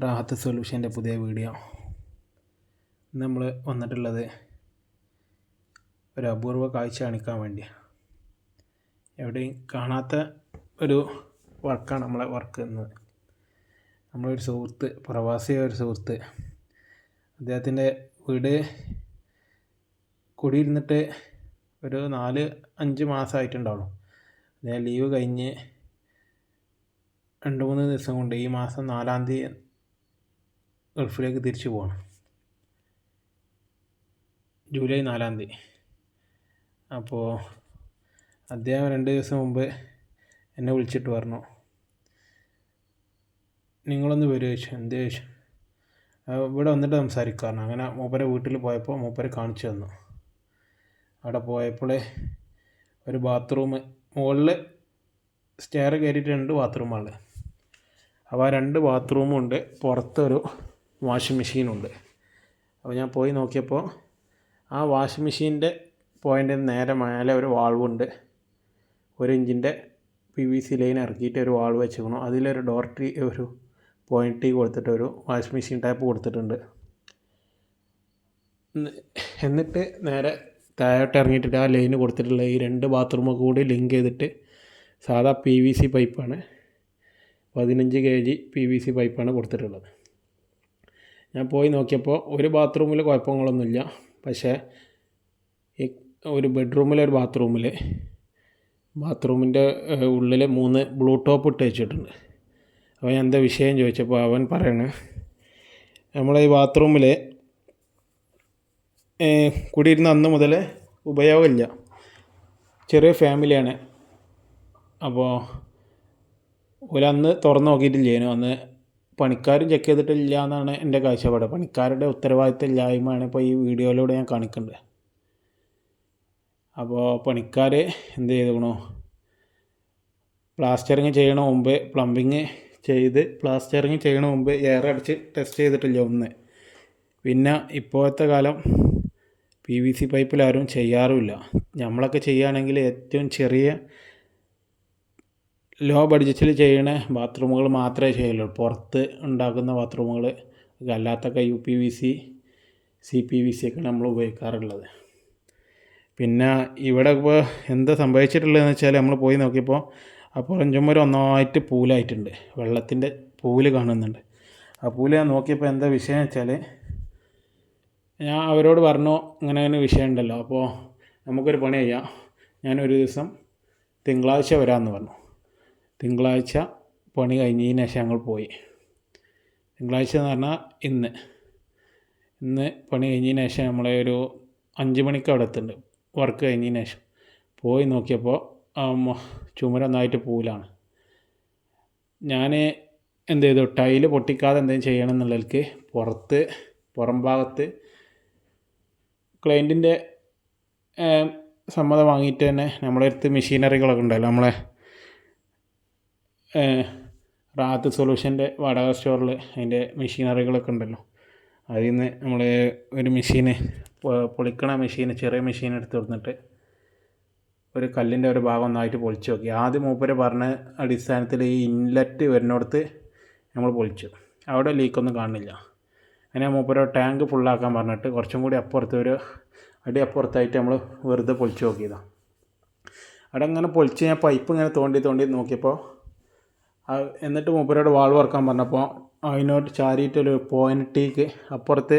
റാഹത്ത് സൊല്യൂഷന്റെ പുതിയ വീഡിയോ നമ്മൾ വന്നിട്ടുള്ളത് ഒരു അപൂർവ കാഴ്ച കാണിക്കാൻ വേണ്ടിയാണ് എവിടെയും കാണാത്ത ഒരു വർക്കാണ് നമ്മളെ വർക്ക് എന്നത്. നമ്മളൊരു സുഹൃത്ത് പ്രവാസിയായ ഒരു സുഹൃത്ത്. അദ്ദേഹത്തിന്റെ വീട് കുടിയിരുന്നിട്ട് ഒരു നാല് അഞ്ച് മാസമായിട്ടുണ്ടാവുള്ളൂ. അദ്ദേഹം ലീവ് കഴിഞ്ഞ് രണ്ട് മൂന്ന് ദിവസം കൊണ്ട് ഈ മാസം നാലാം തീയതി ഗൾഫിലേക്ക് തിരിച്ചു പോകണം ജൂലൈ നാലാം തീയതി. അപ്പോൾ അദ്ദേഹം രണ്ട് ദിവസം മുമ്പ് എന്നെ വിളിച്ചിട്ട് പറഞ്ഞു നിങ്ങളൊന്ന് വരുമോ ചോദിച്ചു എന്ത് ചോദിച്ചു ഇവിടെ വന്നിട്ട് സംസാരിക്കാറുണ്ട് അങ്ങനെ മൂപ്പരെ വീട്ടിൽ പോയപ്പോൾ മൂപ്പരെ കാണിച്ചു തന്നു. അവിടെ പോയപ്പോൾ ഒരു ബാത്റൂം മുകളിൽ സ്റ്റെയർ കയറിയിട്ട് രണ്ട് ബാത്റൂമാണ് അപ്പോൾ ആ രണ്ട് ബാത്റൂമും ഉണ്ട്. പുറത്തൊരു വാഷിംഗ് മെഷീനുണ്ട്. അപ്പോൾ ഞാൻ പോയി നോക്കിയപ്പോൾ ആ വാഷിംഗ് മെഷീന്റെ പോയിന്റ് നേരെ മേലെ ഒരു വാൾവുണ്ട്. ഒരു ഇഞ്ചിന്റെ പി വി സി ലൈൻ ഇറക്കിയിട്ട് ഒരു വാൾവ് വെച്ചിരിക്കണം അതിലൊരു ഡോർ ടീ ഒരു പോയിന്റ് ടീ കൊടുത്തിട്ട് ഒരു വാഷിംഗ് മെഷീൻ ടാപ്പ് കൊടുത്തിട്ടുണ്ട്. എന്ന് എന്നിട്ട് നേരെ താഴോട്ട് ഇറങ്ങിയിട്ടിട്ട് ആ ലൈന് കൊടുത്തിട്ടുള്ള ഈ രണ്ട് ബാത്റൂമൊക്കെ കൂടി ലിങ്ക് ചെയ്തിട്ട് സാധാ പി വി സി പൈപ്പാണ്. പതിനഞ്ച് K G P V C പൈപ്പാണ് കൊടുത്തിട്ടുള്ളത്. ഞാൻ പോയി നോക്കിയപ്പോൾ ഒരു ബാത്റൂമിൽ കുഴപ്പങ്ങളൊന്നുമില്ല. പക്ഷേ ഈ ഒരു ബെഡ്റൂമിലെ ഒരു ബാത്റൂമിൽ ബാത്റൂമിന്റെ ഉള്ളിൽ മൂന്ന് ബ്ലൂ ടോപ്പ് ഇട്ട് വെച്ചിട്ടുണ്ട്. ഞാൻ എന്താ വിഷയം ചോദിച്ചപ്പോൾ അവൻ പറയണ നമ്മളെ ഈ ബാത്റൂമിൽ കുടിയിരുന്ന അന്ന് മുതൽ ഉപയോഗമില്ല. ചെറിയ ഫാമിലിയാണ്. അപ്പോൾ തുറന്നു തുറന്ന് നോക്കിയിട്ടില്ലേനു? അന്ന് പണിക്കാരും ചെക്ക് ചെയ്തിട്ടില്ല എന്നാണ് എന്റെ കാഴ്ചപ്പാട്. പണിക്കാരുടെ ഉത്തരവാദിത്തം ഇല്ലായ്മയാണ് ഇപ്പോൾ ഈ വീഡിയോയിലൂടെ ഞാൻ കാണിക്കേണ്ടത് അപ്പോൾ പണിക്കാർ എന്ത് ചെയ്തുണോ? പ്ലാസ്റ്ററിങ് ചെയ്യണ മുമ്പ് പ്ലംബിങ് ചെയ്ത് പ്ലാസ്റ്ററിങ് ചെയ്യണ മുമ്പ് എയർ അടിച്ച് ടെസ്റ്റ് ചെയ്തിട്ടില്ല ഒന്ന്. പിന്നെ ഇപ്പോഴത്തെ കാലം പി വി സി പൈപ്പിൽ ആരും ചെയ്യാറുമില്ല. നമ്മളൊക്കെ ചെയ്യുകയാണെങ്കിൽ ഏറ്റവും ചെറിയ ലോ ബഡ്ജറ്റിൽ ചെയ്യണ ബാത്റൂമുകൾ മാത്രമേ ചെയ്യുള്ളൂ പുറത്ത് ഉണ്ടാക്കുന്ന ബാത്റൂമുകൾ അല്ലാത്തൊക്കെ U P V C C P V C ഒക്കെ നമ്മൾ ഉപയോഗിക്കാറുള്ളത്. പിന്നെ ഇവിടെ ഇപ്പോൾ എന്താ സംഭവിച്ചിട്ടുള്ളതെന്ന് വെച്ചാൽ നമ്മൾ പോയി നോക്കിയപ്പോൾ ആ പുറഞ്ചുമര ഒന്നായിട്ട് പൂലായിട്ടുണ്ട്. വെള്ളത്തിന്റെ പൂൽ കാണുന്നുണ്ട്. ആ പൂൽ ഞാൻ നോക്കിയപ്പോൾ എന്താ വിഷയം വെച്ചാൽ ഞാൻ അവരോട് പറഞ്ഞു ഇങ്ങനെ അങ്ങനെ വിഷയം ഉണ്ടല്ലോ. അപ്പോൾ നമുക്കൊരു പണി ചെയ്യാം. ഞാനൊരു ദിവസം തിങ്കളാഴ്ച വരാമെന്ന് പറഞ്ഞു. തിങ്കളാഴ്ച പണി കഴിഞ്ഞതിന് ശേഷം ഞങ്ങൾ പോയി. തിങ്കളാഴ്ച എന്ന് പറഞ്ഞാൽ ഇന്ന്. ഇന്ന് പണി കഴിഞ്ഞതിന് ശേഷം നമ്മളെ ഒരു അഞ്ച് മണിക്ക് അവിടെ എത്തുന്നുണ്ട് വർക്ക് കഴിഞ്ഞതിന് ശേഷം. പോയി നോക്കിയപ്പോൾ ചുമരൊന്നായിട്ട് പൂലാണ് ഞാൻ എന്ത് ചെയ്തു? ടൈൽ പൊട്ടിക്കാതെ എന്തെങ്കിലും ചെയ്യണം എന്നുള്ളതിൽക്ക് പുറത്ത് പുറം ഭാഗത്ത് ക്ലയന്റിന്റെ സമ്മതം വാങ്ങിയിട്ട് തന്നെ നമ്മളെ അടുത്ത് മെഷീനറികളൊക്കെ ഉണ്ടല്ലോ നമ്മളെ റാത്ത് സൊല്യൂഷന്റെ വാടക സ്റ്റോറിൽ അതിന്റെ മെഷീനറികളൊക്കെ ഉണ്ടല്ലോ. അതിൽ നിന്ന് നമ്മൾ ഒരു മെഷീന് പൊളിക്കണ മെഷീന് ചെറിയ മെഷീൻ എടുത്ത് കൊടുത്തിട്ട് ഒരു കല്ലിന്റെ ഒരു ഭാഗം ഒന്നായിട്ട് പൊളിച്ചു നോക്കി. ആദ്യം മൂപ്പര് പറഞ്ഞ അടിസ്ഥാനത്തിൽ ഈ ഇൻലെറ്റ് വരുന്നിടത്ത് നമ്മൾ പൊളിച്ചു. അവിടെ ലീക്കൊന്നും കാണുന്നില്ല അങ്ങനെ മൂപ്പര് ടാങ്ക് ഫുള്ളാക്കാൻ പറഞ്ഞിട്ട് കുറച്ചും കൂടി അപ്പുറത്ത് ഒരു അടി അപ്പുറത്തായിട്ട് നമ്മൾ വെറുതെ പൊളിച്ചു നോക്കിയതാണ് അവിടെ അങ്ങനെ പൊളിച്ച് ഞാൻ പൈപ്പ് ഇങ്ങനെ തോണ്ടി തോണ്ടി നോക്കിയപ്പോൾ എന്നിട്ട് മൂപ്പരോട് വാൾ വറക്കാൻ പറഞ്ഞപ്പോൾ അതിനോട് ചാരിയിട്ടൊരു പോയിന്റ് ടീക്ക് അപ്പുറത്ത്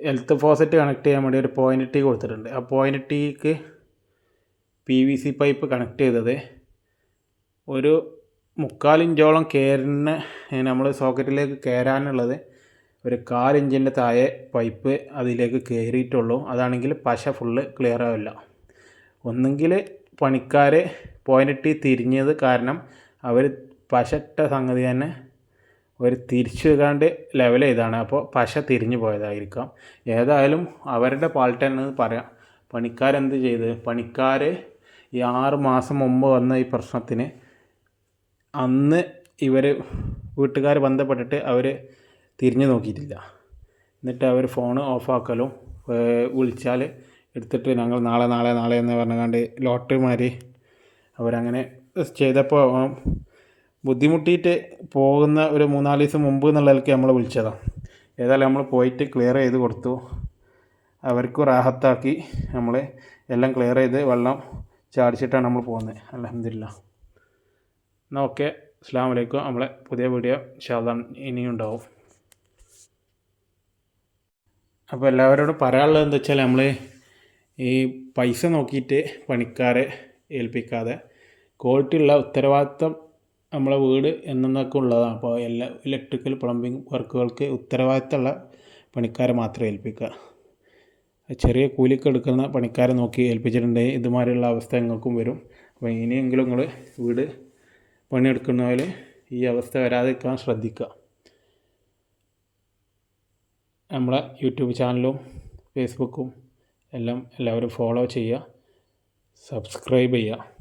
ഹെൽത്ത് ഫോസറ്റ് കണക്ട് ചെയ്യാൻ വേണ്ടി ഒരു പോയിന്റ് ടീ കൊടുത്തിട്ടുണ്ട്. ആ പോയിന്റ് ടീക്ക് P V C pipe connect ചെയ്തത് ഒരു മുക്കാലിഞ്ചോളം കയറിന് നമ്മൾ സോക്കറ്റിലേക്ക് കയറാനുള്ളത് ഒരു കാലിഞ്ചിന്റെ താഴെ പൈപ്പ് അതിലേക്ക് കയറിയിട്ടുള്ളൂ അതാണെങ്കിൽ പശ ഫുള്ള് ക്ലിയർ ആവില്ല. ഒന്നെങ്കിൽ പണിക്കാർ പോയിന്റ് ടീ തിരിഞ്ഞത് കാരണം അവർ പശട്ട സംഗതി തന്നെ ഒരു തിരിച്ചു വെക്കാണ്ട് ലെവൽ ചെയ്താണ്. അപ്പോൾ പശ തിരിഞ്ഞു പോയതായിരിക്കാം. ഏതായാലും അവരുടെ പാൾട്ട് എന്ന് പറയാം. പണിക്കാരെന്ത് ചെയ്ത്? പണിക്കാർ ഈ ആറ് മാസം മുമ്പ് വന്ന ഈ പ്രശ്നത്തിന് അന്ന് ഇവർ വീട്ടുകാർ ബന്ധപ്പെട്ടിട്ട് അവർ തിരിഞ്ഞു നോക്കിയിട്ടില്ല. എന്നിട്ട് അവർ ഫോൺ ഓഫാക്കലും വിളിച്ചാൽ എടുത്തിട്ട് ഞങ്ങൾ നാളെ നാളെ നാളെ എന്ന് പറഞ്ഞുകൊണ്ട് ലോട്ടറിമാർ അവരങ്ങനെ ചെയ്തപ്പോൾ ബുദ്ധിമുട്ടിയിട്ട് പോകുന്ന ഒരു മൂന്നാൽ ദിവസം മുമ്പ് എന്നുള്ളതിലേക്ക് നമ്മൾ വിളിച്ചതാണ് ഏതായാലും നമ്മൾ പോയിട്ട് ക്ലിയർ ചെയ്ത് കൊടുത്തു. അവർക്ക് റാഹത്താക്കി നമ്മൾ എല്ലാം ക്ലിയർ ചെയ്ത് വെള്ളം ചാടിച്ചിട്ടാണ് നമ്മൾ പോകുന്നത്. അലഹമില്ല എന്നാൽ ഓക്കെ. അസ്സാം വലൈക്കും നമ്മളെ പുതിയ വീഡിയോ ഇൻഷാല്ലാ ഇനിയും ഉണ്ടാവും. അപ്പോൾ എല്ലാവരോടും പറയാനുള്ളത് എന്താ വെച്ചാൽ നമ്മൾ ഈ പൈസ നോക്കിയിട്ട് പണിക്കാരെ ഏൽപ്പിക്കാതെ ക്വാളിറ്റി ഉള്ള ഉത്തരവാദിത്തം നമ്മളെ വീട് എന്നൊക്കെ ഉള്ളതാണ്. അപ്പോൾ എല്ലാ ഇലക്ട്രിക്കൽ പ്ലംബിംഗ് വർക്കുകൾക്ക് ഉത്തരവാദിത്തമുള്ള പണിക്കാരെ മാത്രം ഏൽപ്പിക്കുക. ചെറിയ കൂലിക്ക് എടുക്കുന്ന പണിക്കാരെ നോക്കി ഏൽപ്പിച്ചിട്ടുണ്ടെങ്കിൽ ഇതുമാതിരിയുള്ള അവസ്ഥ നിങ്ങൾക്കും വരും. അപ്പോൾ ഇനിയെങ്കിലും നിങ്ങൾ വീട് പണിയെടുക്കുന്നവർ ഈ അവസ്ഥ വരാതിരിക്കാൻ ശ്രദ്ധിക്കുക. നമ്മളെ യൂട്യൂബ് ചാനലും ഫേസ്ബുക്കും എല്ലാം എല്ലാവരും ഫോളോ ചെയ്യുക. സബ്സ്ക്രൈബ് ചെയ്യുക.